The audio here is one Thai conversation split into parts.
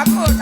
আগুন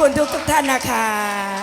คุณทุกทุกท่านนะคะ